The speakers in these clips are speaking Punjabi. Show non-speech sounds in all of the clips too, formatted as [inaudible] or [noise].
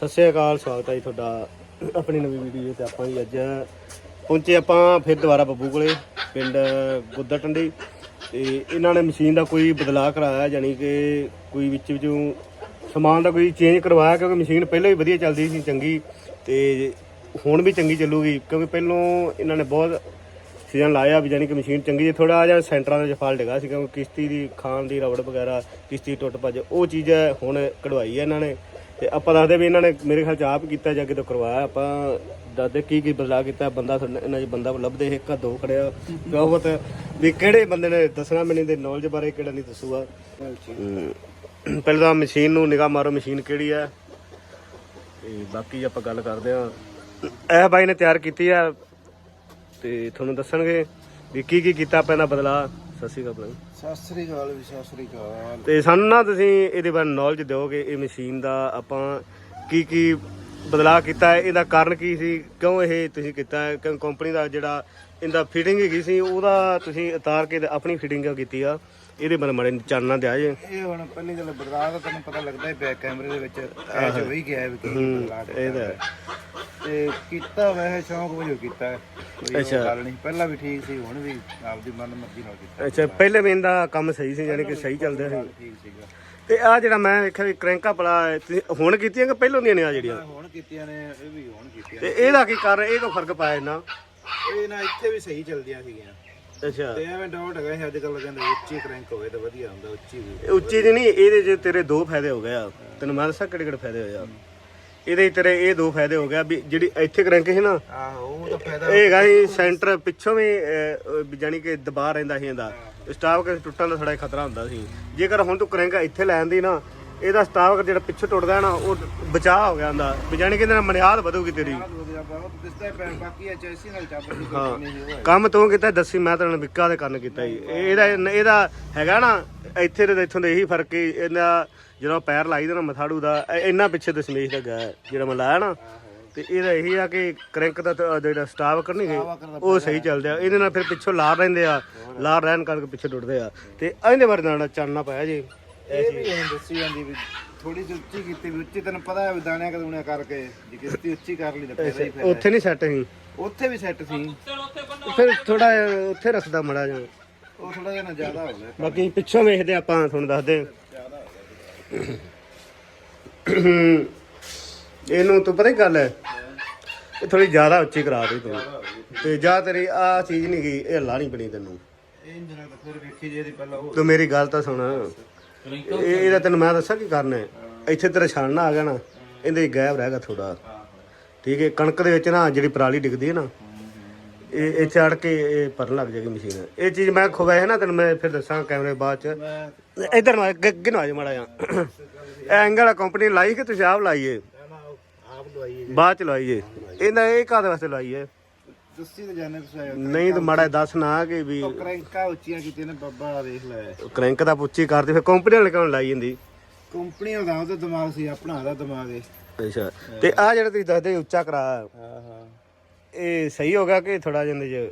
ਸਤਿ ਸ਼੍ਰੀ ਅਕਾਲ, ਸਵਾਗਤ ਹੈ ਜੀ ਤੁਹਾਡਾ ਆਪਣੀ ਨਵੀਂ ਵੀਡੀਓ ਤੇ ਆਪਾਂ ਜੀ ਅੱਜ ਪਹੁੰਚੇ ਆਪਾਂ ਫਿਰ ਦੁਬਾਰਾ ਬੱਬੂ ਕੋਲੇ, ਪਿੰਡ ਗੁੱਦਰ ਟੰਡੀ। ਤੇ ਇਹਨਾਂ ਨੇ ਮਸ਼ੀਨ ਦਾ ਕੋਈ ਬਦਲਾਅ ਕਰਾਇਆ ਯਾਨੀ ਕਿ ਕੋਈ ਵਿੱਚ ਵਿੱਚੋਂ ਸਮਾਨ ਦਾ ਕੋਈ ਚੇਂਜ ਕਰਵਾਇਆ, ਕਿਉਂਕਿ ਮਸ਼ੀਨ ਪਹਿਲਾਂ ਵੀ ਵਧੀਆ ਚੱਲਦੀ ਸੀ, ਚੰਗੀ। ਤੇ ਹੁਣ ਵੀ ਚੰਗੀ ਚੱਲੂਗੀ, ਕਿਉਂਕਿ ਪਹਿਲੋਂ ਇਹਨਾਂ ਨੇ ਬਹੁਤ ਸੀਜ਼ਨ ਲਾਇਆ ਵੀ ਯਾਨੀ ਕਿ ਮਸ਼ੀਨ ਚੰਗੀ ਜੇ ਥੋੜਾ ਜਿਹਾ ਸੈਂਟਰਾਂ ਦਾ ਫਾਲਟ ਹੈਗਾ ਸੀ, ਕਿਉਂਕਿ ਕਿਸ਼ਤੀ ਦੀ ਖਾਨ ਦੀ ਰਬੜ ਵਗੈਰਾ, ਕਿਸ਼ਤੀ ਟੁੱਟ ਭੱਜ, ਉਹ ਚੀਜ਼ ਹੁਣ ਕਢਵਾਈ ਹੈ ਇਹਨਾਂ ਨੇ। ਤੇ ਆਪਾਂ ਦੱਸਦੇ ਵੀ ਇਹਨਾਂ ਨੇ ਮੇਰੇ ਖਿਆਲ ਚ ਆਪ ਕੀਤਾ ਜਾਂ ਕਿਤੋਂ ਕਰਵਾਇਆ। ਆਪਾਂ ਦੱਸਦੇ ਕੀ ਕੀ ਬਦਲਾਅ ਕੀਤਾ ਬੰਦਾ ਤੁਹਾਨੂੰ- ਇਹਨਾਂ 'ਚ ਬੰਦਾ ਲੱਭਦੇ ਇੱਕ ਆ ਦੋ ਖੜਿਆ। ਬਹੁਤ ਵੀ ਕਿਹੜੇ ਬੰਦੇ ਨੇ ਦੱਸਣਾ ਮੈਨੂੰ ਦੇ ਨੌਲੇਜ ਬਾਰੇ ਕਿਹੜਾ ਨਹੀਂ ਦੱਸੂਗਾ। ਹਮ, ਪਹਿਲਾਂ ਤਾਂ ਮਸ਼ੀਨ ਨੂੰ ਨਿਗਾਹ ਮਾਰੋ ਮਸ਼ੀਨ ਕਿਹੜੀ ਹੈ ਤੇ ਬਾਕੀ ਆਪਾਂ ਗੱਲ ਕਰਦੇ ਆ ਇਹ ਬਾਈ ਨੇ ਤਿਆਰ ਕੀਤੀ ਆ ਤੇ ਤੁਹਾਨੂੰ ਦੱਸਣਗੇ ਵੀ ਕੀ ਕੀ ਕੀਤਾ ਆਪਾਂ ਇਹਦਾ ਬਦਲਾਅ। ਸਤਿ ਸ਼੍ਰੀ ਅਕਾਲ ਭਾਈ ਸਤਿ ਸ੍ਰੀ ਅਕਾਲ ਵੀ ਸਤਿ ਸ੍ਰੀ ਅਕਾਲ। ਤੇ ਸਾਨੂੰ ਨਾ ਤੁਸੀਂ ਇਹਦੇ ਬਾਰੇ ਨੌਲੇਜ ਦਿਓਗੇ ਇਹ ਮਸ਼ੀਨ ਦਾ ਆਪਾਂ ਕੀ ਕੀ ਬਦਲਾਅ ਕੀਤਾ ਹੈ ਇਹਦਾ ਕਾਰਨ ਕੀ ਸੀ ਕਿਉਂ ਇਹ ਤੁਸੀਂ ਕੀਤਾ ਹੈ ਕਿਉਂ ਕੰਪਨੀ ਦਾ ਜਿਹੜਾ ਇਹਦਾ ਫਿਟਿੰਗ ਹੈਗੀ ਸੀ ਉਹਦਾ ਤੁਸੀਂ ਉਤਾਰ ਕੇ ਤੇ ਆਪਣੀ ਫਿਟਿੰਗ ਕੀਤੀ ਆ? ਇਹਦੇ ਬਾਰੇ ਮੜੇ ਚਾਨਣਾ ਦਿਆ ਜੇ। ਇਹ ਹੁਣ ਪਹਿਲੀ ਗੱਲ ਦਾ ਤੁਹਾਨੂੰ ਪਤਾ ਲੱਗਦਾ ਹੈ ਬੈਕ ਕੈਮਰੇ ਦੇ ਵਿੱਚ ਐਜ ਹੋ ਹੀ ਗਿਆ ਹੈ ਵੀ ਕੀ ਇਹ ਤਾਂ ਹੈ। ਤੇ ਕੀਤਾ ਵੈਸੇ ਸ਼ੌਂਕ ਵਜੋਂ ਕੀਤਾ ਹੈ। ਕੋਈ ਉਹ ਅੱਛਾ। ਗੱਲ ਨਹੀਂ। ਪਹਿਲਾਂ ਵੀ ਠੀਕ ਸੀ ਹੁਣ ਵੀ ਆਪਦੀ ਮਨ ਮਰਜ਼ੀ ਨਾਲ ਕੀਤਾ। ਅੱਛਾ ਪਹਿਲੇ ਵੀ ਇਹਦਾ ਕੰਮ ਸਹੀ ਸੀ ਯਾਨੀ ਕਿ ਸਹੀ ਚੱਲਦਾ ਸੀ। ਠੀਕ ਸੀਗਾ। ਤੇ ਆ ਜਿਹੜਾ ਮੈਂ ਵੇਖਿਆ ਵੀ ਕ੍ਰੈਂਕਾ ਪਲਾ ਤੁਸੀਂ ਹੁਣ ਕੀਤੀਆਂ ਕਿ ਪਹਿਲੋਂ ਦੀਆਂ ਨੇ ਆ ਜਿਹੜੀਆਂ? ਹੁਣ ਕੀਤੀਆਂ ਨੇ ਇਹ ਵੀ ਹੁਣ ਕੀਤੀਆਂ ਤੇ ਇਹਦਾ ਕੀ ਕਾਰਨ ਇਹ ਕੋ ਫ਼ਰਕ ਪਾਇਆ ਇਹਨਾਂ ਇਹ ਨਾ ਇੱਥੇ ਵੀ ਸਹੀ ਚੱਲਦੀਆਂ ਸੀਗੀਆਂ। ਅੱਛਾ। ਤੇ ਐਵੇਂ ਡਾਊਟ ਹੈਗਾ ਸੀ ਅੱਜ ਕੱਲ ਕਹਿੰਦੇ ਉੱਚੀ ਕ੍ਰੈਂਕ ਹੋਵੇ ਤਾਂ ਵਧੀਆ ਹੁੰਦਾ ਉੱਚੀ ਵੀ ਇਹ ਉੱਚੀ ਦੀ ਨਹੀਂ ਇਹਦੇ ਜੇ ਤੇਰੇ ਦੋ ਫਾਇਦੇ ਹੋ ਗਏ ਆ। ਤੈਨੂੰ ਮੈਂ ਦੱਸਾਂ ਕਿਹੜੇ ਕਿਹੜੇ ਫਾਇਦੇ ਹੋਏ ਆ। ਇਹਦੇ 'ਚ ਤੇਰੇ ਇਹ ਦੋ ਫਾਇਦੇ ਹੋ ਗਿਆ ਵੀ ਜਿਹੜੀ ਇੱਥੇ ਕਰੰਕ ਸੀ ਨਾ ਆਹੋ ਉਹ ਤਾਂ ਫਾਇਦਾ ਇਹ ਹੈਗਾ ਸੀ ਸੈਂਟਰ ਪਿੱਛੋਂ ਵੀ ਜਾਣੀ ਕਿ ਦਬਾਅ ਰਹਿੰਦਾ ਸੀ ਇਹਦਾ। ਸਟਾਫ ਕੇ ਟੁੱਟਣ ਦਾ ਥੋੜਾ ਖਤਰਾ ਹੁੰਦਾ ਸੀ। ਜੇਕਰ ਹੁਣ ਤੂੰ ਕਰੰਕ ਇੱਥੇ ਲੈਣ ਦੀ ਨਾ ਇਹਦਾ ਸਟਾਫ ਜਿਹੜਾ ਪਿੱਛੋਂ ਟੁੱਟਦਾ ਨਾ ਉਹ ਬਚਾਅ ਹੋ ਗਿਆ ਹੁੰਦਾ। ਵੀ ਜਾਣੀ ਕਿ ਇਹਦੇ ਨਾਲ ਮਨਿਆਦ ਵਧੂਗੀ ਤੇਰੀ। ਵਧੀਆ ਪਾਵਾ ਦਿਸਦਾ ਹੈ ਪੈ- ਬਾਕੀ ਇਹ ਚੈਸੀ ਨਾਲ ਚੱਪ ਦੀ ਹਾਂ। ਕੋਈ ਨਹੀਂ ਉਹ ਕੰਮ ਤੂੰ ਕੀਤਾ ਦੱਸੀ ਮੈਂ ਤੈਨੂੰ ਵਿਕਾ ਦੇ ਕਰਨ ਕੀਤਾ ਜੀ। ਇਹ- ਇਹਦਾ ਇਹਦਾ ਹੈਗਾ ਨਾ ਇੱਥੇ ਤੇ ਇੱਥੋਂ ਦੇ ਇਹੀ ਫ਼ਰਕ ਹੀ ਇਹਦਾ ਜਦੋਂ ਪੈਰ ਲਾਈ ਦਾ ਨਾ ਮਥਾੜੂ ਦਾ ਇਹ- ਇੰਨਾ ਪਿੱਛੇ ਤੇ ਸਮੇਸ਼ ਦਾ ਗਿਆ ਜਿਹੜਾ ਮੈਂ ਲਾਇਆ ਨਾ। ਤੇ ਇਹਦਾ ਇਹੀ ਆ ਕਿ ਕ੍ਰੈਂਕ ਦਾ ਤਾਂ ਜਿਹੜਾ ਸਟਾਫ ਕਰਨੀ ਗਈ ਉਹ ਸਹੀ ਚੱਲਦਾ ਇਹਦੇ ਨਾਲ ਫਿਰ ਪਿੱਛੋਂ ਲਾਰ ਰਹਿੰਦੇ ਆ ਲਾਰ ਰਹਿਣ ਕਰਕੇ ਪਿੱਛੇ ਟੁੱਟਦੇ ਆ। ਤੇ ਇਹਦੇ ਬਾਰੇ ਨਾਲ ਚਾਨਣਾ ਪਾਇਆ ਜੀ। ਇਹ ਵੀ ਐਂ ਦੱਸੀ ਜਾਂਦੀ ਵੀ ਥੋੜੀ ਜਿਹੀ ਉੱਚੀ ਕੀਤੀ ਵੀ ਉੱਚੀ ਤੈਨੂੰ ਪਤਾ ਹੈ ਦਾਣਿਆਂ ਕਦੂਣਿਆਂ ਕਰਕੇ ਜੇ ਕਿਸ਼ਤੀ ਉੱਚੀ ਕਰ ਲਈ ਤਾਂ ਫਾਇਦਾ ਹੀ ਫਾਇਦਾ ਉੱਥੇ ਨਹੀਂ ਸੈੱਟ ਸੀ? ਉੱਥੇ ਵੀ ਸੈੱਟ ਸੀ। ਫਿਰ ਥੋੜਾ ਉੱਥੇ ਰੱਖਦਾ ਮੜਾ ਜਾ ਉਹ ਥੋੜਾ ਜਿਹਾ ਨਾ ਜ਼ਿਆਦਾ ਹੋ ਗਿਆ। ਬਾਕੀ ਪਿੱਛੋਂ ਵੇਖਦੇ ਆਪਾਂ ਤੁਹਾਨੂੰ ਦੱਸਦੇ। ਇਹਨੂੰ ਤੂੰ ਪਤਾ ਕੀ ਗੱਲ ਹੈ? ਇਹ ਥੋੜੀ ਜ਼ਿਆਦਾ ਉੱਚੀ ਕਰਾ ਦੇ ਤੂੰ। ਤੇ ਜਾਂ ਤੇਰੀ ਆ ਚੀਜ਼ ਨਹੀਂ ਗਈ ਇਹ ਲਾ ਨਹੀਂ ਬਣੀ ਤੈਨੂੰ। ਇਹ ਇੰਜਨ ਤਾਂ ਫਿਰ ਵੇਖੀ ਜੇ ਇਹਦੀ ਪਹਿਲਾਂ ਉਹ ਤੂੰ ਮੇਰੀ ਗੱਲ ਤਾਂ ਸੁਣ। ਇਹ ਇਹਦਾ ਤੈਨੂੰ ਮੈਂ ਦੱਸਾਂ ਕੀ ਕਰਨਾ ਹੈ? ਇੱਥੇ ਤੇਰਾ ਛਾਣਨਾ ਆ ਗਿਆ ਨਾ ਇਹਦੇ ਗੈਪ ਰਹਿ ਗਿਆ ਥੋੜਾ ਠੀਕ ਹੈ ਕਣਕ ਦੇ ਵਿੱਚ ਨਾ ਜਿਹੜੀ ਪਰਾਲੀ ਡਿੱਗਦੀ ਹੈ ਨਾ ਇਹ ਇਹ ਚੜ ਕੇ ਇਹ ਭਰਨ ਲੱਗ ਜਾਏਗੀ ਮਸ਼ੀਨ। ਇਹ ਚੀਜ਼ ਮੈਂ ਖਵਾਇਆ ਨਾ ਤੈਨੂੰ ਮੈਂ ਫਿਰ ਦੱਸਾਂ ਕੈਮਰੇ ਬਾਅਦ ਚ। ਇਧਰ ਨੂੰ ਅੱਗੇ ਨੂੰ ਆ ਜਾ ਮਾੜਾ ਜਾ ਇਹ ਐਂਗਲ ਕੰਪਨੀ ਲਾਈ ਕਿ ਤੁਸੀਂ ਆਪ ਲਾਈਏ ਆਪ ਬਾਅਦ ਚ ਲਾਈਏ ਇਹਨਾਂ ਇਹ ਕਾਹਦੇ ਵਾਸਤੇ ਲਾਈਏ ਤਾਂ ਜਾਣੇ ਨਹੀਂ ਤਾਂ ਮਾੜਾ ਜਿਹਾ ਦੱਸ ਨਾ ਕਿ ਵੀ ਕ੍ਰੈਂਕਾਂ ਉੱਚੀਆਂ ਕੀਤੀਆਂ ਨੇ ਬੱਬਾ ਵੇਖ ਲੈ। ਕ੍ਰੈਂਕ ਦਾ ਪੁੱਛੀ ਕਰਦੇ ਫਿਰ ਕੰਪਨੀ ਵਾਲੇ ਕਿਉਂ ਲਾਈ ਜਾਂਦੀ? ਕੰਪਨੀ ਦਾ ਉਹਦਾ ਦਿਮਾਗ ਸੀ ਆਪਣਾ ਦਾ ਦਿਮਾਗ ਹੈ ਅੱਛਾ ਤੇ ਆ ਜਿਹੜਾ ਤੁਸੀਂ ਦੱਸਦੇ ਉੱਚਾ ਕਰਾ। ਹਾਂ ਹਾਂ। ਇਹ ਸਹੀ ਹੋ ਗਿਆ ਕਿ ਥੋੜਾ ਜਿੰਦੇ ਚ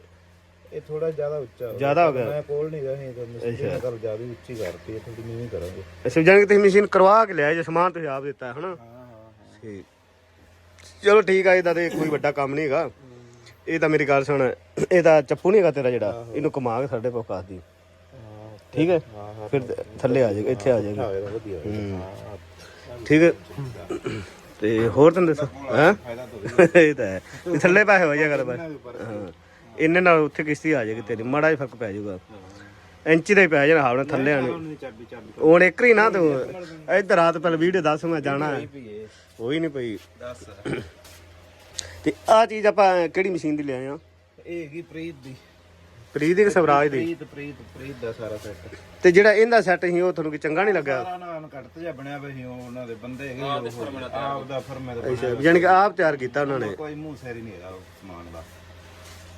ਇਹ ਥੋੜਾ ਜ਼ਿਆਦਾ ਉੱਚਾ। ਜ਼ਿਆਦਾ ਹੋ ਗਿਆ? ਮੈਂ ਕੋਲ ਨਹੀਂ ਰਹੀ ਤਾਂ ਮਿਸਤਰੀ ਨੇ ਗੱਲ ਜ਼ਿਆਦਾ ਉੱਚੀ ਕਰਤੀ ਹੈ ਥੋੜੀ ਨੀਵੀਂ ਕਰਾਂਗੇ। ਅੱਛਾ ਜਾਨ ਕਿ ਤੁਸੀਂ ਮਸ਼ੀਨ ਕਰਵਾ ਕੇ ਲਿਆ ਜੇ ਸਮਾਨ ਤੁਸੀਂ ਆਪ ਦਿੱਤਾ ਹਨਾ? ਹਾਂ ਹਾਂ ਹਾਂ। ਠੀਕ। ਚਲੋ ਠੀਕ ਆ ਇਹਦਾ ਤੇ ਕੋਈ ਵੱਡਾ ਕੰਮ ਨਹੀਂ ਹੈਗਾ। ਇਹ ਤਾਂ ਮੇਰੀ ਗੱਲ ਸੁਣ ਇਹ ਤਾਂ ਚੱਪੂ ਨਹੀਂ ਹੈਗਾ ਤੇਰਾ ਜਿਹੜਾ ਇਹਨੂੰ ਕਮਾ ਕੇ ਸਾਡੇ ਕੋਲ ਕਾਸ ਦੀ। ਹਾਂ ਠੀਕ ਹੈ? ਹਾਂ ਹਾਂ ਫਿਰ ਥੱਲੇ ਆ ਜਾਏਗਾ ਇੱਥੇ ਆ ਜਾਏਗਾ। ਹਾਂ ਠੀਕ ਹੈ? ਤੇ ਹੋਰ ਤੈਨੂੰ ਦੱਸਾਂ ਹੈ? [laughs] ਇਹ ਤਾਂ ਹੈ। ਵੀ ਥੱਲੇ ਪੈਸੇ ਹੋ ਜਾਏਗਾ ਬਸ ਹਾਂ। ਇੰਨੇ ਨਾਲ ਉੱਥੇ ਕਿਸ਼ਤੀ ਆ ਜਾਏਗੀ ਤੇਰੀ ਮਾੜਾ ਜਿਹਾ ਫ਼ਰਕ ਪੈ ਜਾਊਗਾ। ਇੰਚੀ ਦਾ ਹੀ ਪੈ ਜਾਣਾ ਹਾਵਣਾ ਥੱਲੇ ਆਣੇ ਹੁਣ ਇੱਕ ਹੀ ਨਾ ਤੂੰ ਇੱਧਰ ਰਾਤ ਪਹਿਲੇ ਵੀਡੀਓ ਦੱਸ ਮੈਂ ਜਾਣਾ। ਹੈ ਹੋਈ ਨਹੀਂ ਪਈ। ਦੱਸ। ਤੇ ਆ ਚੀਜ਼ ਆਪਾਂ ਕਿਹੜੀ ਮਸ਼ੀਨ ਦੀ ਲਿਆਏ ਆ? ਇਹ ਹੈਗੀ ਪ੍ਰੀਤ ਦੀ। ਪ੍ਰੀਤ ਦੀ ਕਿ ਸਵਰਾਜ ਦੀ? ਪ੍ਰੀਤ ਪ੍ਰੀਤ ਪ੍ਰੀਤ ਦਾ ਸਾਰਾ ਸੈੱਟ ਤੇ ਜਿਹੜਾ ਇਹਦਾ ਸੈੱਟ ਸੀ ਉਹ ਤੁਹਾਨੂੰ ਕਿ ਚੰਗਾ ਨਹੀਂ ਲੱਗਾ ਸਾਰਾ ਨਾਲ ਕੱਟ ਜਿਹਾ ਬਣਿਆ ਹੋਇਆ ਸੀ ਉਹ ਉਹਨਾਂ ਦੇ ਬੰਦੇ ਹੈਗੇ ਆਪ ਦਾ ਫਰਮੇ ਦਾ ਅੱਛਾ ਯਾਨੀ ਕਿ ਆਪ ਤਿਆਰ ਕੀਤਾ ਉਹਨਾਂ ਨੇ? ਕੋਈ ਮੂੰਹ ਸੈਰੀ ਨਹੀਂ ਹੈਗਾ ਉਹ ਸਮਾਨ ਦਾ।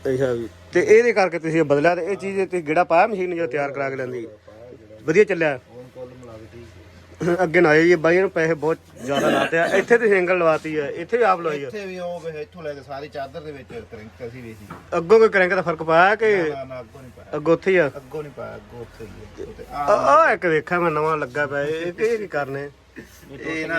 ਅੱਛਾ ਵੀ ਤੇ ਇਹਦੇ ਕਰਕੇ ਤੁਸੀਂ ਇਹ ਬਦਲਿਆ ਤੇ ਇਹ ਚੀਜ਼ ਤੇ ਗਿੜਾ ਪਾਇਆ ਮਸ਼ੀਨ ਜੋ ਤਿਆਰ ਕਰਾ ਕੇ ਲੈਂਦੀ ਵਧੀਆ ਚੱਲਿਆ ਹੁਣ ਕੋਲ ਮਿਲਾ ਕੇ ਠੀਕ ਹੈ। ਅੱਗੇ ਨਾ ਇਹ ਬਾਈ ਨੂੰ ਪੈਸੇ ਬਹੁਤ ਜ਼ਿਆਦਾ ਲਾਤੇ ਆ। ਇੱਥੇ ਤੁਸੀਂ ਐਂਗਲ ਲਵਾਤੀ ਹੈ ਇੱਥੇ ਵੀ ਆਪ ਲਵਾਈ ਆ। ਇੱਥੇ ਵੀ ਉਹ ਵੇ ਇੱਥੋਂ ਲੈ ਕੇ ਸਾਰੀ ਚਾਦਰ ਦੇ ਵਿੱਚ ਕ੍ਰਿੰਕ ਅਸੀਂ ਵੀ ਸੀ ਅੱਗੋਂ ਕੋਈ ਕਰੰਕ ਦਾ ਫ਼ਰਕ ਪਾਇਆ ਕਿ ਨਾ ਨਾ ਅੱਗੋਂ ਨਹੀਂ ਪਾਇਆ। ਅੱਗੋਂ ਉੱਥੇ ਹੀ ਆ? ਅੱਗੋਂ ਨਹੀਂ ਪਾਇਆ ਅੱਗੋਂ ਉੱਥੇ ਹੀ ਆ ਆ ਇੱਕ ਵੇਖਿਆ ਮੈਂ ਨਵਾਂ ਲੱਗਾ ਪਿਆ ਇਹ ਕੀ ਕਰਨੇ? ਇਹ ਨਾ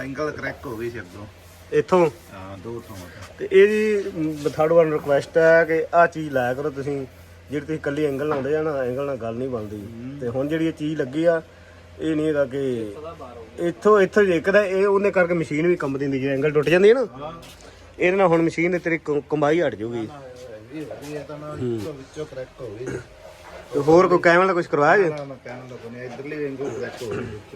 ਐਂਗਲ ਕਰੈਕ ਹੋ ਗਈ ਸੀ ਅੱਗੋਂ। ਇੱਥੋਂ? ਹਾਂ ਦੋ ਥਾਵਾਂ ਤੋਂ। ਤੇ ਇਹਦੀ ਥਰਡ ਵਨ ਰਿਕੁਐਸਟ ਹੈ ਕਿ ਆਹ ਚੀਜ਼ ਲਾਇਆ ਕਰੋ ਤੁਸੀਂ। ਜਿਹੜੀ ਤੁਸੀਂ ਕੱਲੀ ਐਂਗਲ ਲਾਉਂਦੇ ਆ ਨਾ ਐਂਗਲ ਨਾਲ ਗੱਲ ਨਹੀਂ ਬਣਦੀ। ਤੇ ਹੁਣ ਜਿਹੜੀ ਇਹ ਚੀਜ਼ ਲੱਗੀ ਆ ਇਹ ਨਹੀਂ ਹੈਗਾ ਕਿ ਇੱਥੋਂ ਇੱਥੋਂ ਦੇਖਦਾ ਇਹ ਉਹਨੇ ਕਰਕੇ ਮਸ਼ੀਨ ਵੀ ਕੰਮ ਦਿੰਦੀ ਜੇ ਐਂਗਲ ਟੁੱਟ ਜਾਂਦੀ ਹੈ ਨਾ ਇਹਦੇ ਨਾਲ ਹੁਣ ਮਸ਼ੀਨ ਦੇ ਤੇਰੀ ਕ- ਕਮਾਈ ਹਟ ਜਾਊਗੀ। ਇਹ ਹੋ ਗਈ ਇਹ ਤਾਂ ਨਾ ਵਿੱਚੋਂ ਵਿੱਚੋਂ ਕਰੈਕ ਹੋ ਗਈ। ਤੇ ਹੋਰ ਕੋਈ ਕੈਮਰਾ ਕੁਝ ਕਰਵਾਇਆ ਜੇ? ਹੋ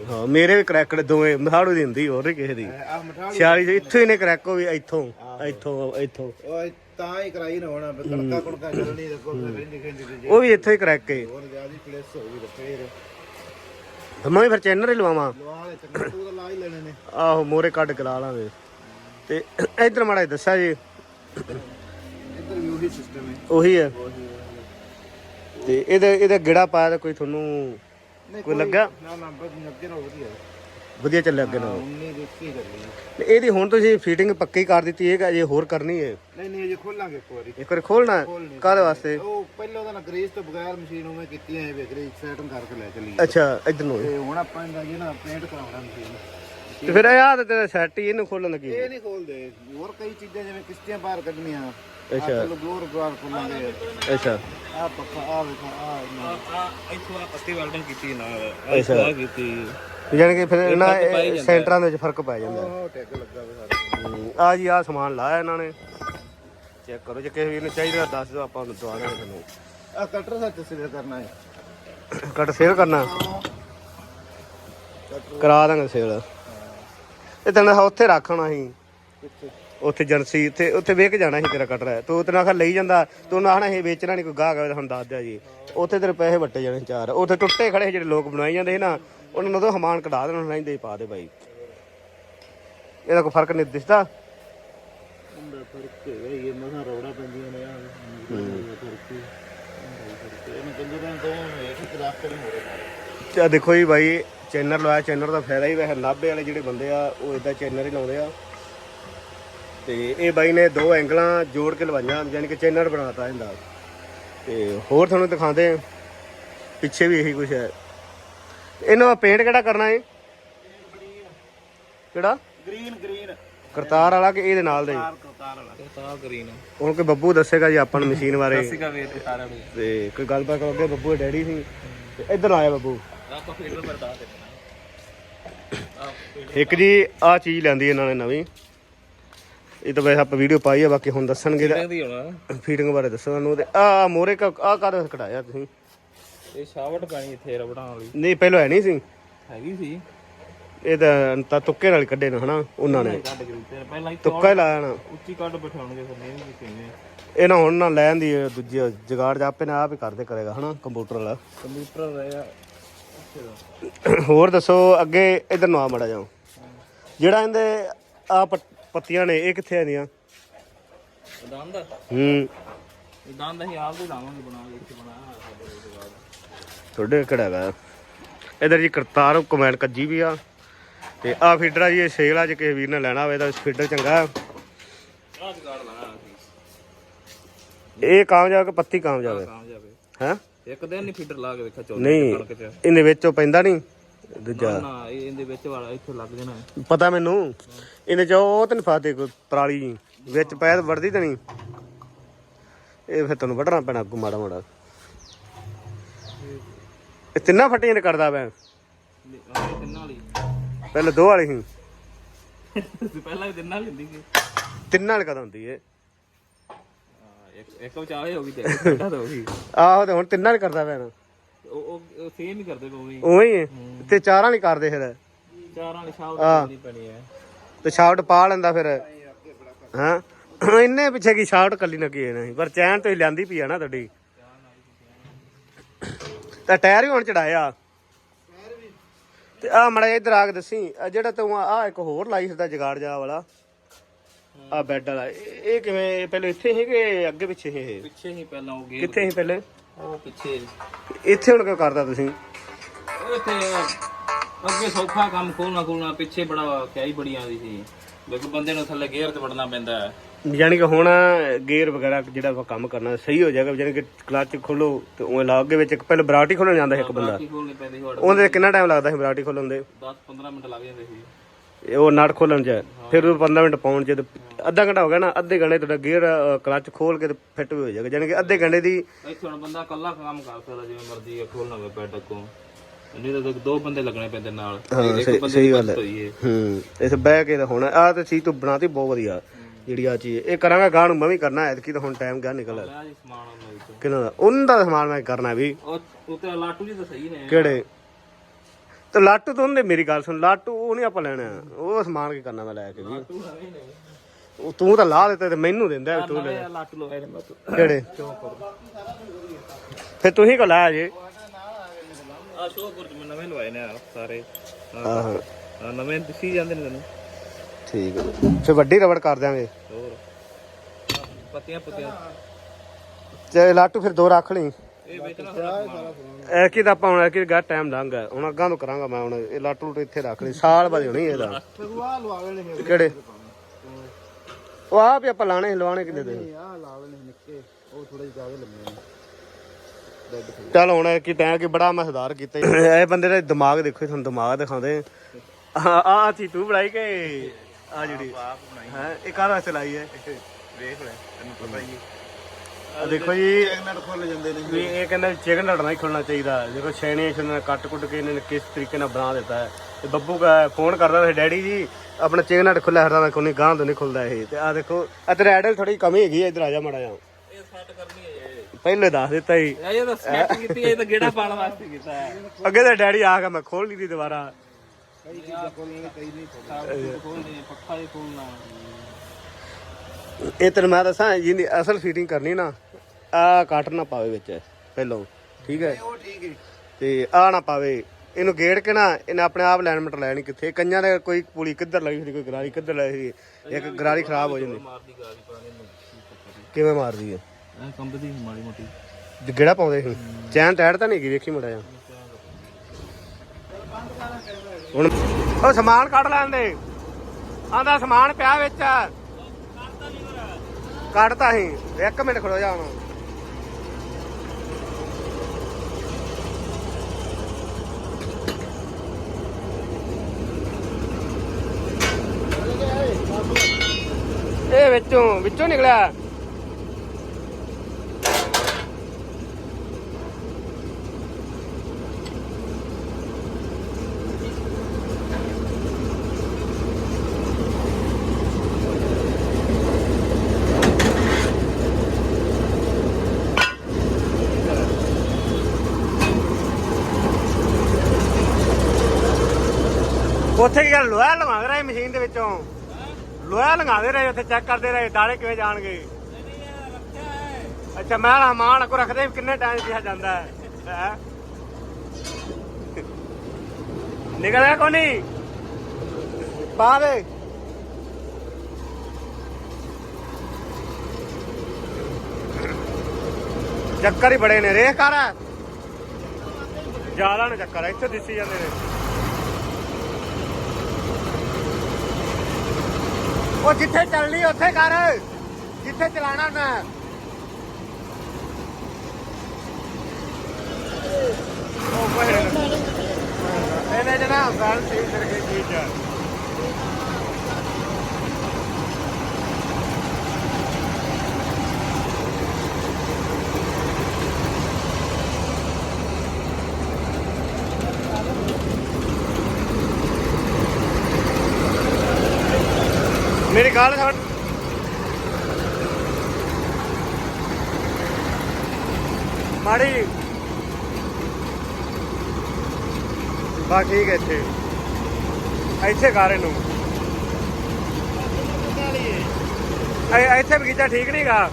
ਹਾਂ ਮੇਰੇ ਵੀ ਕਰੈਕ ਦੋਵੇਂ ਮਹਾੜੂ ਦੀ ਹੁੰਦੀ ਹੋਰ ਨਹੀਂ ਕਿਸੇ ਦੀ। ਆਹ ਮਠਾਲੀ 46 ਚ ਇੱਥੋਂ ਹੀ ਨੇ ਕਰੈਕ ਹੋਈ ਇੱਥੋਂ ਇੱਥੋਂ ਇੱਥੋਂ। ਉਹ ਤਾਂ ਹੀ ਕਰਾਈ ਨਾ ਹੋਣਾ ਵੀ ਤੜਕਾ ਕੁੜਕਾ ਚੱਲਣੀ ਜੇ ਉਹ ਵੀ ਇੱਥੋਂ ਹੀ ਕਰੈਕ ਹੈ ਹੋਰ ਜ਼ਿਆਦਾ ਪਲੇਸ ਹੋ ਗਈ ਤੇ ਫੇਰ। ਤੇ ਮੈਂ ਵੀ ਫਿਰ ਚੈਨਲ ਹੀ ਲਵਾਵਾਂ। ਲਵਾ ਲੈ ਚੰਗਾ ਤੂੰ ਤਾਂ ਲਾ ਹੀ ਲੈਣੇ ਨੇ। ਆਹੋ ਮੋਰੇ ਕੱਢ ਕੇ ਲਾ ਲਾਂਗੇ। ਤੇ ਇਧਰ ਮਾੜਾ ਦੱਸਿਆ ਜੀ। ਇੱਧਰ ਵੀ ਉਹੀ ਸਿਸਟਮ ਹੈ। ਉਹੀ ਹੈ। ਤੇ ਇਹਦੇ ਇਹਦਾ ਗਿੜਾ ਪਾਇਆ ਤਾਂ ਕੋਈ ਤੁਹਾਨੂੰ ਕੋਈ ਲੱਗਾ ਨਾ ਨਾ ਬਸ ਅੱਗੇ ਨਾ ਵਧੀਆ ਵਧੀਆ ਚੱਲਿਆ ਅੱਗੇ ਨਾਲ। 19 ਦੀ 21 ਕਰਨੀ ਹੈ ਤੇ ਇਹਦੀ ਹੁਣ ਤੁਸੀਂ ਫਿਟਿੰਗ ਪੱਕੀ ਕਰ ਦਿੱਤੀ ਹੈ ਕਿ ਜੇ ਹੋਰ ਕਰਨੀ ਹੈ? ਨਹੀਂ ਨਹੀਂ ਜੇ ਖੋਲਾਂਗੇ ਇੱਕ ਵਾਰੀ। ਇੱਕ ਵਾਰ ਖੋਲਣਾ ਖੋਲਣੀ ਕਾਹਦੇ ਵਾਸਤੇ? ਉਹ ਪਹਿਲਾਂ ਤਾਂ ਨਾ ਗ੍ਰੇਸ ਤੋਂ ਬਗੈਰ ਮਸ਼ੀਨ ਉਵੇਂ ਕੀਤੀ ਐ ਵੇ ਗ੍ਰੇਸ ਸੈਟਿੰਗ ਕਰਕੇ ਲੈ ਚਲੀ ਅੱਛਾ ਇਧਰ ਨੂੰ। ਤੇ ਹੁਣ ਆਪਾਂ ਇਹਦਾ ਜੀ ਨਾ ਪੇਂਟ ਕਰਾਉਣਾ ਮਸ਼ੀਨ ਤੇ ਫਿਰ ਇਹ ਆ ਤੇ ਤੇਰਾ ਸੈੱਟ ਹੀ ਇਹਨੂੰ ਖੋਲਣ ਲੱਗੀ। ਇਹ ਨਹੀਂ ਖੋਲਦੇ। ਹੋਰ ਕਈ ਚੀਜ਼ਾਂ ਜਿਵੇਂ ਕਿਸ਼ਤੀਆਂ ਬਾਹਰ ਕੱਢਣੀਆਂ। ਅੱਛਾ। ਚਲੋ ਗੋਰ ਗਵਾਰ ਖੋਲਾਂਗੇ ਅੱਛਾ। ਆ ਪੱਖਾ ਆ ਵੇਖਾ ਆ ਆ ਇੱਥੋਂ ਆ ਪੱਤੀ ਵੈਲਡਿੰਗ ਕੀਤੀ ਨਾਲ ਅੱਛਾ। ਆ ਕੀਤੀ। ਯਾਨੀ ਕਿ ਫਿਰ ਇਹਨਾਂ ਇਹ ਸੈਂਟਰਾਂ ਦੇ ਵਿੱਚ ਫ਼ਰਕ ਪੈ ਜਾਂਦਾ। ਉਹ ਟੈਗ ਲੱਗਾ ਵੇ ਸਾਰੇ। ਆ ਜੀ ਆ ਸਮਾਨ ਲਾਇਆ ਇਹਨਾਂ ਨੇ। ਚੈੱਕ ਕਰੋ ਜੇ ਕਿਸੇ ਵੀਰ ਨੂੰ ਚਾਹੀਦਾ ਦੱਸ ਦਿਓ ਆਪਾਂ ਨੂੰ ਦਵਾ ਦਾਂਗੇ ਤੁਹਾਨੂੰ। ਆ ਕਟਰ ਸੱਚ ਸਿਰੇ ਕਰਨਾ ਹੈ। ਕੱਟ ਸੇਲ ਕਰਨਾ ਕਰਾ ਦਾਂਗੇ ਸੇਲ ਇਹ ਤੈਨੂੰ ਉੱਥੇ ਰੱਖਣਾ ਸੀ। ਕਿੱਥੇ? ਉੱਥੇ ਏਜੰਸੀ ਉੱਥੇ ਉੱਥੇ ਵੇਖ ਜਾਣਾ ਸੀ ਤੇਰਾ ਕਟਰ ਤੂੰ ਤੇ ਨਾ ਖਾ ਲਈ ਜਾਂਦਾ ਤੂੰ ਨਾ ਆਖਣਾ ਇਹ ਵੇਚਣਾ ਨਹੀਂ ਕੋਈ ਗਾਹਕ ਆਵੇ ਤਾਂ ਹੁਣ ਦੱਸ ਦਿਆ ਜੀ। ਉੱਥੇ ਤੇਰੇ ਪੈਸੇ ਵੱਟੇ ਜਾਣੇ ਚਾਰ। ਉੱਥੇ ਟੁੱਟੇ ਖੜੇ ਸੀ ਜਿਹੜੇ ਲੋਕ ਬਣਾਈ ਜਾਂਦੇ ਸੀ ਨਾ ਉਹਨਾਂ ਨੂੰ ਉਦੋਂ ਹਮਾਨ ਕਢਾ ਦੇਣਾ ਰਹਿੰਦੇ ਹੀ ਪਾ ਦੇ ਬਾਈ। ਇਹਦਾ ਕੋਈ ਫ਼ਰਕ ਨਹੀਂ ਦਿਸਦਾ? ਹੁੰਦਾ ਫ਼ਰਕ ਹੈਗਾ ਹੀ ਇਹ ਮਸਾਂ ਰੋੜਾ ਪੈਂਦੀਆਂ ਨੇ ਆ ਫ਼ਰਕ ਇਹਨੂੰ ਕਹਿੰਦੇ ਤਾਂ ਦੋ ਇੱਕ ਰਾਸਤੇ ਨਹੀਂ ਹੋ ਰਿਹਾ। ਚਾ ਦੇਖੋ ਜੀ ਬਾਈ ਚੈਨਰ ਲਵਾਇਆ ਚੈਨਰ ਦਾ ਫਾਇਦਾ ਹੀ ਵੈਸੇ ਨਾਭੇ ਵਾਲੇ ਜਿਹੜੇ ਬੰਦੇ ਆ ਉਹ ਇਦਾਂ ਚੈਨਰ ਹੀ ਲਾਉਂਦੇ ਆ। ਤੇ ਇਹ ਬਾਈ ਨੇ ਦੋ ਐਂਗਲਾਂ ਜੋੜ ਕੇ ਲਵਾਈਆਂ ਯਾਨੀ ਕਿ ਚੈਨਰ ਬਣਾਤਾ ਇਹਦਾ। ਤੇ ਹੋਰ ਤੁਹਾਨੂੰ ਦਿਖਾਉਂਦੇ ਆ ਪਿੱਛੇ ਵੀ ਇਹੀ ਕੁਝ ਹੈ। ਇਹਨਾਂ ਦਾ ਪੇਂਟ ਕਿਹੜਾ ਕਰਨਾ ਹੈ ਕਿਹੜਾ? ਗ੍ਰੀਨ ਗ੍ਰੀਨ ਕਰਤਾਰ ਵਾਲਾ ਕਿ ਇਹਦੇ ਨਾਲ ਦਾ? ਕਰਤਾਰ ਵਾਲਾ। ਤਾਂ ਗ੍ਰੀਨ ਹੁਣ ਕੋਈ ਬੱਬੂ ਦੱਸੇਗਾ ਜੀ ਆਪਾਂ ਨੂੰ ਮਸ਼ੀਨ ਬਾਰੇ। ਵੇ ਤੇ ਸਾਰਾ ਨੂੰ। ਤੇ ਕੋਈ ਗੱਲਬਾਤ ਕਰੋਗੇ? ਬੱਬੂ ਦਾ ਡੈਡੀ ਸੀ। ਤੇ ਇੱਧਰ ਆਇਆ ਬੱਬੂ। ਆਪਾਂ ਫੀਲਡ ਵਰਤਾ ਦੇ ਇੱਕ ਜੀ ਆ ਚੀਜ਼ ਲੈਂਦੀ ਇਹਨਾਂ ਨੇ ਨਵੀਂ। ਇਹ ਤਾਂ ਵੈਸੇ ਆਪਾਂ ਵੀਡੀਓ ਪਾਈ ਆ ਬਾਕੀ ਹੁਣ ਦੱਸਣਗੇ ਦੀ ਹੋਣਾ। ਫੀਡਿੰਗ ਬਾਰੇ ਦੱਸੋ ਤੁਹਾਨੂੰ ਤੇ। ਆ ਮੋਰੇ ਕਾ ਆ ਕਾਹਦਾ ਕਢਾਇਆ ਤੁਸੀਂ। ਇਹ ਸ਼ਾਵਟ ਪੈਣੀ ਇੱਥੇ ਰਬੜਾਂ ਵਾਲੀ। ਨਹੀਂ ਪਹਿਲਾਂ ਹੈ ਨਹੀਂ ਸੀ। ਹੈਗੀ ਸੀ। ਇਹ ਤਾਂ ਤਾਂ ਤੁੱਕੇ ਨਾਲ ਹੀ ਕੱਢੇ ਨੇ ਹਨਾ ਉਹਨਾਂ ਨੇ। ਕੱਢ ਕੇ ਦਿੱਤੇ ਪਹਿਲਾਂ ਇੱਥੇ ਤੁੱਕਾ ਹੀ ਲਾਇਆ ਨਾ। ਉੱਚੀ ਕੱਢ ਬਿਠਾਉਣਗੇ ਫਿਰ ਨਹੀਂ ਵੀ ਕਿਵੇਂ ਇਹ ਨਾ ਹੁਣ ਨਾ ਲੈਣ ਦੀ ਦੂਜੀ ਜਗਾੜ ਜਾ ਆਪੇ ਨਾ ਆਪ ਹੀ ਕਰਦੇ ਕਰੇਗਾ ਹਨਾ ਕੰਪਿਊਟਰ ਵਾਲਾ। ਕੰਪਿਊਟਰ ਰਿਹਾ ਹੋਰ ਦੱਸੋ ਅੱਗੇ ਇਧਰ ਨੂੰ ਆ ਮੜਾ ਜਾਓ। ਜਿਹੜਾ ਇਹਦੇ ਆ ਪੱਤੀਆਂ ਨੇ ਇਹ ਕਿੱਥੇ ਆਂਦੀਆਂ ਦੰਦ? ਦਾ ਹੂੰ ਦੰਦ ਅਸੀਂ ਆਪ ਹੀ ਲਾਵਾਂਗੇ ਬਣਾ ਕੇ ਇੱਥੇ ਬਾਅਦ। ਤੁਹਾਡੇ ਕਿਹੜਾ ਹੈਗਾ? ਇਧਰ ਜੀ ਕਰਤਾਰ ਕਮੈਂਡ ਕੱਜੀ ਵੀ ਆ। ਤੇ ਆ ਫੀਡਰ ਆ ਜੀ ਇਹ ਸੇਲ ਆ ਜੇ ਕਿਸੇ ਵੀਰ ਨੇ ਲੈਣਾ ਹੋਵੇ ਤਾਂ ਫੀਡਰ ਚੰਗਾ ਇਹ ਕਾਮਯਾਬ ਕਿ ਪੱਤੀ ਕਾਮਯਾਬ ਹੈ? ਕਾਮਯਾਬ ਹੈ। ਇੱਕ ਦਿਨ ਨਹੀਂ ਫੀਡਰ ਲਾ ਕੇ ਵੇਖਿਆ ਚੌਥੇ ਨਹੀਂ ਇਹਦੇ ਵਿੱਚੋਂ ਪੈਂਦਾ ਨਹੀਂ। ਦੂਜਾ। ਨਾ ਇਹ ਇਹਦੇ ਵਿੱਚ ਵਾਲਾ ਇੱਥੇ ਲੱਗ ਜਾਣਾ। ਪਤਾ ਮੈਨੂੰ? ਇਹਨੇ ਚ ਉਹ ਤੇ ਨਹੀਂ ਫਾਦੇ ਕੋਈ ਪਰਾਲੀ ਵਿੱਚ ਪੈ ਤਾਂ ਵੜਦੀ ਤਾਂ ਨਹੀਂ ਇਹ ਫਿਰ ਤੁਹਾਨੂੰ ਵੱਢਣਾ ਪੈਣਾ ਅੱਗੋਂ ਮਾੜਾ ਮਾੜਾ ਇਹ ਤਿੰਨਾਂ ਫੱਟੀਆਂ ਨੇ ਕਰਦਾ ਇਹ ਤਿੰਨਾਂ ਵਾਲੀ। ਪਹਿਲਾਂ ਦੋ ਵਾਲੀ ਸੀ। ਪਹਿਲਾਂ ਵੀ ਤਿੰਨਾਂ ਵਾਲੀ ਹੁੰਦੀ ਸੀ। ਤਿੰਨਾਂ ਵਾਲੀ ਕਦੋਂ ਹੁੰਦੀ ਏ? ਇੱਕ ਇੱਕ ਵਿਚਾਲੇ ਹੋ ਗਈ ਤੇ ਹੋ ਗਈ। ਆਹੋ ਤੇ ਹੁਣ ਤਿੰਨਾਂ ਵਾਲੀ ਕਰਦਾ ਪੈਣਾ ਉਹ ਸੇਮ ਹੀ ਕਰਦੇ ਕੋਈ ਉਵੇਂ ਹੀ। ਹੈ। ਤੇ ਚਾਰਾਂ ਵਾਲੀ ਕਰਦੇ ਫਿਰ। ਚਾਰਾਂ ਵਾਲੀ ਸ਼ਾਵਟ ਕਰਨੀ ਪੈਣੀ ਹੈ। ਤੇ ਸ਼ਾਫਟ ਪਾ ਲੈਂਦਾ ਫਿਰ। ਹਾਂ? ਇੰਨੇ ਪਿੱਛੇ ਕੀ ਸ਼ਾਫਟ ਕੱਲੀ ਲੱਗੀ ਹੈ ਨਹੀਂ ਪਰ ਚੈਨ ਤੁਸੀਂ ਲਿਆਂਦੀ ਪਈ ਆ ਨਾ ਤੁਹਾਡੀ। ਤਾਂ ਟਾਇਰ ਵੀ ਹੁਣ ਚੜਾਇਆ। ਤੇ ਆ ਮੜਾ ਇਧਰ ਆ ਕੇ ਦੱਸੀ। ਜਿਹੜਾ ਤੂੰ ਆ ਇੱਕ ਹੋਰ ਲਾਈ ਫਿਰਦਾ ਜਗਾੜ ਜਾ ਵਾਲਾ। ਆ ਬੈੱਡ ਵਾਲਾ। ਇਹ ਕਿਵੇਂ? ਪਹਿਲੇ ਇੱਥੇ ਸੀ ਕਿ ਅੱਗੇ ਪਿੱਛੇ ਸੀ ਇਹ? ਪਿੱਛੇ ਹੀ ਪਹਿਲਾਂ ਉਹ ਗਏ ਕਿੱਥੇ ਸੀ ਪਹਿਲੇ? ਉਹ ਪਿੱਛੇ ਇੱਥੇ ਹੁਣ ਕਿਉਂ ਕਰਦਾ ਤੁਸੀਂ? ਉਹ ਇੱਥੇ ਅੱਗੇ ਸੌਖਾ ਕੰਮ ਖੋਲਣਾ ਖੋਲਣਾ ਪਿੱਛੇ ਬੜਾ ਕਿਆਈ ਬੜੀ ਆਉਂਦੀ ਸੀ। ਦੇਖੋ ਬੰਦੇ ਨੂੰ ਥੱਲੇ ਗੇਅਰ ਤੇ ਵੜਨਾ ਪੈਂਦਾ ਹੈ। ਯਾਨੀ ਕਿ ਹੁਣ ਗੇਅਰ ਵਗੈਰਾ ਜਿਹੜਾ ਆਪਾਂ ਕੰਮ ਕਰਨਾ ਸਹੀ ਹੋ ਜਾਏਗਾ ਯਾਨੀ ਕਿ ਕਲਚ ਖੋਲੋ ਤੇ ਉਹ ਲਾ ਅੱਗੇ ਵਿੱਚ ਇੱਕ ਪਹਿਲਾਂ ਬਰਾਟੀ ਖੋਲਣ ਜਾਂਦਾ ਸੀ ਇੱਕ ਬੰਦਾ। ਕੀ ਖੋਲਣੀ ਪੈਂਦੀ ਸੀ ਉਹਦੇ ਕਿੰਨਾ ਟਾਈਮ ਲੱਗਦਾ ਸੀ ਬਰਾਟੀ ਖੋਲਣ ਦੇ? 10 15 ਮਿੰਟ ਲੱਗ ਜਾਂਦੇ ਸੀ। ਉਹ ਨਟ ਖੋਲਣ ਚ ਫਿਰ ਉਹ 15 ਮਿੰਟ ਪਾਉਣ ਚ ਤੇ ਅੱਧਾ ਘੰਟਾ ਹੋ ਗਿਆ ਨਾ ਅੱਧੇ ਘੰਟੇ ਤੁਹਾਡਾ ਗੇਅਰ ਕਲਚ ਖੋਲ ਕੇ ਤੇ ਫਿੱਟ ਵੀ ਹੋ ਜਾਏਗਾ। ਯਾਨੀ ਕਿ ਅੱਧੇ ਘੰਟੇ ਦੀ ਇੱਥੇ ਹੁਣ ਬੰਦਾ ਇਕੱਲਾ ਕੰਮ ਕਰ ਸਕਦਾ ਜਿਵੇਂ ਮਰਜ਼ੀ ਹੈ ਖੋਲਣਾ ਹੋਵੇ ਪੈਡਕ ਕੋ ਨਹੀਂ ਤਾਂ ਦੋ ਬੰਦੇ ਲੱਗਣੇ ਪੈਂਦੇ ਨਾਲ। ਹਾਂ, ਸਹੀ- ਗੱਲ ਹੈ। ਹੈ ਇਸ ਬਹਿ ਕੇ ਤਾਂ ਹੁਣ। ਆਹ ਤੇ ਚੀਜ਼ ਤੂੰ ਬਣਾਤੀ ਬਹੁਤ ਵਧੀਆ ਜਿਹੜੀ ਆ ਚੀਜ਼। ਇਹ ਕਰਾਂਗਾ ਗਾਂ ਨੂੰ ਮੈਂ ਵੀ ਕਰਨਾ ਹੈ ਕਿ ਤਾਂ ਹੁਣ ਟਾਈਮ ਗਿਆ ਨਿਕਲ ਕਿਨਾਂ ਦਾ? ਉਹਨਾਂ ਦਾ ਸਮਾਨ ਮੈਂ ਕਰਨਾ ਵੀ। ਉਹ ਉੱਤੇ ਲਾਟੂ ਜੀ ਤਾਂ ਸਹੀ ਨੇ। ਕਿਹੜੇ? ਤੇ ਲਾਟੂ ਤੋਂ ਹੁੰਦੇ ਮੇਰੀ ਗੱਲ ਸੁਣ ਲਾਟੂ ਉਹ ਨਹੀਂ ਆਪਾਂ ਲੈਣਾ। ਉਹ ਸਮਾਨ ਕੀ ਕਰਨਾ ਮੈਂ ਲੈ ਕੇ ਵੀ ਨੇ ਉਹ ਤੂੰ ਤਾਂ ਲਾ ਦਿੱਤੇ ਤੇ ਮੈਨੂੰ ਦਿੰਦਾ ਵੀ ਤੂੰ ਲੈ। ਲਵਾਏ ਨੇ ਮੈਂ ਕਿਹੜੇ? ਫਿਰ ਤੁਸੀਂ ਕੋ ਲਾਇਆ ਜੇ। ਆ ਸ਼ੋਪੁਰ ਚ ਮੈਂ ਨਵੇਂ ਲਵਾਏ ਨੇ ਆਹ ਸਾਰੇ। ਆਹ ਆ ਨਵੇਂ ਦਿਸੀ ਜਾਂਦੇ ਨੇ ਤੈਨੂੰ। ਠੀਕ ਹੈ ਫਿਰ ਵੱਡੀ ਰਬੜ ਕਰ ਦਿਆਂਗੇ। ਹੋਰ। ਆਹ ਪੱਤੀਆਂ ਪੱਤੀਆਂ ਤੇ ਲਾਟੂ ਫਿਰ ਦੋ ਰੱਖ ਲਈ। ਇਹ ਵੇਚਣਾ ਸਾਰਾ ਸਮਾਨ ਐ ਕੀ ਤਾਂ ਆਪਾਂ ਹੁਣ ਐ ਗਾ ਟਾਈਮ ਲੰਘ ਗਿਆ। ਹੁਣ ਅੱਗਾ ਨੂੰ ਕਰਾਂਗਾ ਮੈਂ ਹੁਣ ਇਹ ਲਾਟੂ ਲੂਟੂ ਇੱਥੇ ਰੱਖ ਲਈ। ਸਾਲ ਬਾਅਦ ਹੋਣੀ ਇਹਦਾ। ਆ ਲਵਾ ਲੈਣੇ ਨੇ ਕਿਹੜੇ? ਉਹ ਆ ਵੀ ਆਪਾਂ ਲਾਣੇ ਸੀ, ਲਵਾਣੇ ਕਿੰਨੇ ਦੇ? ਆ ਲਾ ਲੈਣੇ ਸੀ ਨਿੱਕੇ ਉਹ ਥੋੜੇ ਜਿਹਾ ਜ਼ਿਆਦਾ ਲੰਮੇ ਚੱਲ ਹੁਣ ਕੀ ਤੈਂ ਕਿ ਬੜਾ ਮੈਂ ਸੁਧਾਰ ਕੀਤਾ। [coughs] ਇਹ ਬੰਦੇ ਦਾ ਦਿਮਾਗ ਦੇਖੋ ਤੁਹਾਨੂੰ ਦਿਮਾਗ ਦਿਖਾਉਂਦੇ ਆ। ਆ ਚੀ ਤੂੰ ਬਣਾਈ ਕਿ ਆ ਜਿਹੜੀ? ਹੈ ਇਹ ਕਾਹਦਾ ਵਾਸਤੇ ਲਾਈ ਹੈ ਵੇਖ ਲੈ ਤੈਨੂੰ ਪਤਾ ਹੀ ਹੈ ਆ ਦੇਖੋ ਜੀ। ਨਟ ਖੁੱਲ ਜਾਂਦੇ ਨੇ ਵੀ ਇਹ ਕਹਿੰਦਾ ਚਿਕਨ ਲੜਨਾ ਹੀ ਖੁੱਲਣਾ ਚਾਹੀਦਾ। ਦੇਖੋ ਛੇਣੇ ਛੇਣੇ ਕੱਟ ਕੁੱਟ ਕੇ ਇਹਨਾਂ ਨੇ ਕਿਸ ਤਰੀਕੇ ਨਾਲ ਬਣਾ ਦਿੱਤਾ ਹੈ। ਤੇ ਬੱਬੂ ਕਾ ਫੋਨ ਕਰਦਾ ਸੀ ਡੈਡੀ ਜੀ ਆਪਣਾ ਚਿਕਨ ਨਟ ਖੁੱਲਾ ਹਰਦਾ ਕੋਈ ਨਹੀਂ ਗਾਂ ਤੋਂ ਨਹੀਂ ਖੁੱਲਦਾ ਇਹ। ਤੇ ਆ ਦੇਖੋ ਆ ਤੇਰੇ ਥੋੜੀ ਕਮੀ ਹੈਗੀ ਇਧਰ ਆ ਜਾ ਮੜਾ ਜਾ ਇਹ ਸੈੱਟ ਕਰਨੀ ਹੈ ਇਹ ਪਹਿਲੇ ਦੱਸ ਦਿੱਤਾ ਹੀ ਇਹ ਤਾਂ ਸੈੱਟ ਕੀਤੀ ਹੈ, ਇਹ ਤਾਂ ਗੇੜਾ ਪਾਣ ਵਾਸਤੇ ਕੀਤਾ ਹੈ। ਅੱਗੇ ਤਾਂ ਡੈਡੀ ਆ ਗਿਆ ਮੈਂ ਖੋਲ ਲਈ ਦੀ ਦੁਬਾਰਾ। ਕਈ ਚੀਜ਼ਾਂ ਖੋਲਣੀਆਂ ਕਈ ਨਹੀਂ ਖੋਲਦੇ ਪੱਖਾ ਹੀ ਖੋਲਣਾ ਇਹ ਤੈਨੂੰ ਮੈਂ ਦੱਸਾਂ ਜਿਹਦੀ ਅਸਲ ਫਿਟਿੰਗ ਕਰਨੀ ਨਾ ਆ ਕੱਟ ਨਾ ਪਾਵੇ ਵਿੱਚ ਪਹਿਲਾਂ ਠੀਕ ਹੈ? ਉਹ ਠੀਕ ਹੈ। ਤੇ ਆ ਨਾ ਪਾਵੇ ਇਹਨੂੰ ਗੇੜ ਕੇ ਨਾ ਇਹਨੇ ਆਪਣੇ ਆਪ ਅਲਾਈਨਮੈਂਟ ਲੈਣੀ ਕਿੱਥੇ। ਕਈਆਂ ਦੇ ਕੋਈ ਪੁਲੀ ਕਿੱਧਰ ਲੱਗੀ ਸੀ ਕੋਈ ਗਰਾਰੀ ਕਿੱਧਰ ਲੱਗੀ ਸੀ ਇੱਕ ਗਰਾਰੀ ਖਰਾਬ ਹੋ ਜਾਂਦੀ। ਕਿਵੇਂ ਮਾਰਦੀ ਹੈ ਐ ਕੰਬਦੀ ਮਾੜੀ ਮੋਟੀ। ਗੇੜਾ ਪਾਉਂਦੇ ਸੀ। ਚੈਨ ਟਾਇਰ ਤਾਂ ਨਹੀਂ ਗਈ ਵੇਖੀ ਮੜਾ ਜਾ ਹੁਣ ਉਹ ਸਮਾਨ ਕੱਢ ਲੈਂਦੇ ਆਂਦਾ ਸਮਾਨ ਪਿਆ ਵਿੱਚ। ਕੱਢਤਾ ਸੀ। ਇੱਕ ਮਿੰਟ ਖੜੋ ਜਾ ਹੁਣ। ਇਹ ਵਿੱਚੋਂ ਵਿੱਚੋਂ ਨਿਕਲਿਆ। ਉੱਥੇ ਕੀ ਗੱਲ ਲੋਹਾ ਲਵਾਂਦੇ ਰਹੇ ਮਸ਼ੀਨ ਦੇ ਵਿੱਚੋਂ? ਲੋਹਾ ਲੰਘਾਦੇ ਰਹੇ ਉੱਥੇ ਚੈੱਕ ਕਰਦੇ ਰਹੇ ਦਾਲੇ ਕਿਵੇਂ ਜਾਣਗੇ? ਅੱਛਾ ਮੈਂ ਨਾ ਕੋ ਰੱਖਦੇ ਕਿੰਨੇ ਟਾਈਮ ਪਿਆ ਜਾਂਦਾ ਹੈ ਹੈਂ? ਨਿਕਲਿਆ ਕੋ ਨਹੀਂ? ਪਾ ਚੱਕਰ ਹੀ ਬੜੇ ਨੇ ਰੇਹ ਕਰ। ਜ਼ਿਆਦਾ ਨਾ ਚੱਕਰ ਆ, ਇੱਥੇ ਦਿਸੀ ਜਾਂਦੇ ਨੇ। ਉਹ ਜਿੱਥੇ ਚੱਲਣੀ ਉੱਥੇ ਕਰ। ਜਿੱਥੇ ਚਲਾਣਾ ਨਾ ਉਹ ਕੋਈ ਇਹਨੇ ਜਨਾ ਗੱਲ ਸਹੀ ਕਰਕੇ ਚੀਜ਼ ਆ ਮੇਰੀ ਗੱਲ ਸੁਣ ਮਾੜੀ ਬਾ ਠੀਕ ਹੈ ਇੱਥੇ। ਇੱਥੇ ਕਰ ਇਹਨੂੰ। ਐ, ਇੱਥੇ ਬਗੀਚਾ ਠੀਕ ਨਹੀਂਗਾ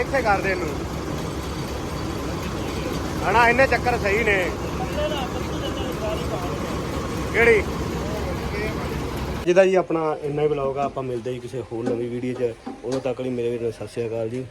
ਇੱਥੇ ਕਰ ਦੇ ਇਹਨੂੰ। ਹਣਾ ਇਹਨੇ ਚੱਕਰ ਸਹੀ ਨੇ। ਕਿਹੜੀ? ਜਿਹਦਾ ਜੀ ਆਪਣਾ ਇੰਨਾ ਹੀ ਬਲੌਗ ਆ, ਆਪਾਂ ਮਿਲਦੇ ਜੀ ਕਿਸੇ ਹੋਰ ਨਵੀਂ ਵੀਡੀਓ 'ਚ। ਉਦੋਂ ਤੱਕ ਲਈ ਮੇਰੇ ਵੀਰ ਨੂੰ ਸਤਿ ਸ਼੍ਰੀ ਅਕਾਲ ਜੀ।